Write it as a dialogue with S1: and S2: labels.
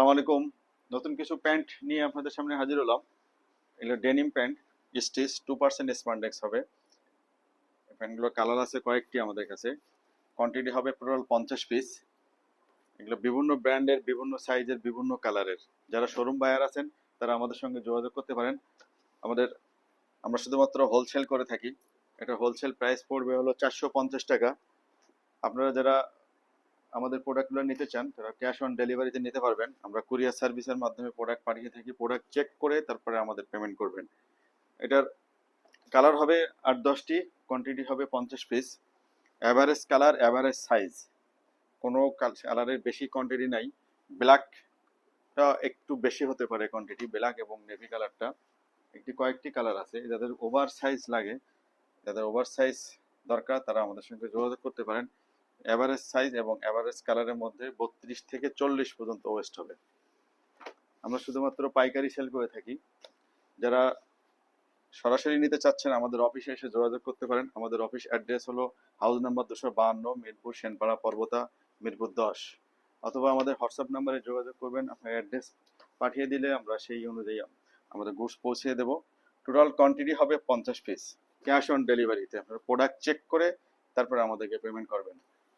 S1: আসসালামু আলাইকুম। নতুন কিছু প্যান্ট নিয়ে আপনাদের সামনে হাজির হলাম। এগুলো denim pant, stitch two percent spandex হবে। প্যান্টগুলোর কালার আছে কয়েকটি আমাদের কাছে। কোয়ান্টিটি হবে টোটাল পঞ্চাশ পিস এগুলো বিভিন্ন ব্র্যান্ডের, বিভিন্ন সাইজের বিভিন্ন কালারের। যারা শোরুম বায়ার আছেন, তারা আমাদের সঙ্গে যোগাযোগ করতে পারেন। আমাদের, আমরা শুধুমাত্র হোলসেল করে থাকি। এটা হোলসেল প্রাইস পড়বে হলো চারশো পঞ্চাশ টাকা। আপনারা যারা আমাদের প্রোডাক্টগুলো নিতে চান, তারা ক্যাশ অন ডেলিভারিতে নিতে পারবেন। আমরা কুরিয়ার সার্ভিসের মাধ্যমে প্রোডাক্ট পাঠিয়ে থাকি প্রোডাক্ট চেক করে তারপরে আমাদের পেমেন্ট করবেন। এটার কালার হবে আট দশটি কোয়ান্টিটি হবে পঞ্চাশ piece average colour average size কোনো কালারের বেশি কোয়ান্টিটি নাই। ব্ল্যাকটা একটু বেশি হতে পারে কোয়ান্টিটি ব্ল্যাক এবং নেভি কালারটা একটি কয়েকটি কালার আছে, যাদের ওভার সাইজ লাগে, যাদের ওভার সাইজ দরকার, তারা আমাদের সঙ্গে যোগাযোগ করতে পারেন। অ্যাভারেজ সাইজ এবং অ্যাভারেজ কালারের মধ্যে বত্রিশ থেকে চল্লিশ পর্যন্ত ওয়েস্ট হবে। আমরা শুধুমাত্র পাইকারি সেল করে থাকি। যারা সরাসরি নিতে চাচ্ছেন, আমাদের অফিসে এসে যোগাযোগ করতে পারেন। আমাদের অফিস অ্যাড্রেস হলো হাউস নাম্বার দুশো বাহান্ন, মিরপুর সেনপাড়া পর্বতা, মিরপুর দশ। অথবা আমাদের হোয়াটসঅ্যাপ নাম্বারে যোগাযোগ করবেন। আপনার অ্যাড্রেস পাঠিয়ে দিলে আমরা সেই অনুযায়ী আমাদের গুডস পৌঁছে দেবো। টোটাল কোয়ান্টিটি হবে পঞ্চাশ পিস। ক্যাশ অন ডেলিভারিতে। আপনারা প্রোডাক্ট চেক করে তারপরে আমাদেরকে পেমেন্ট করবেন।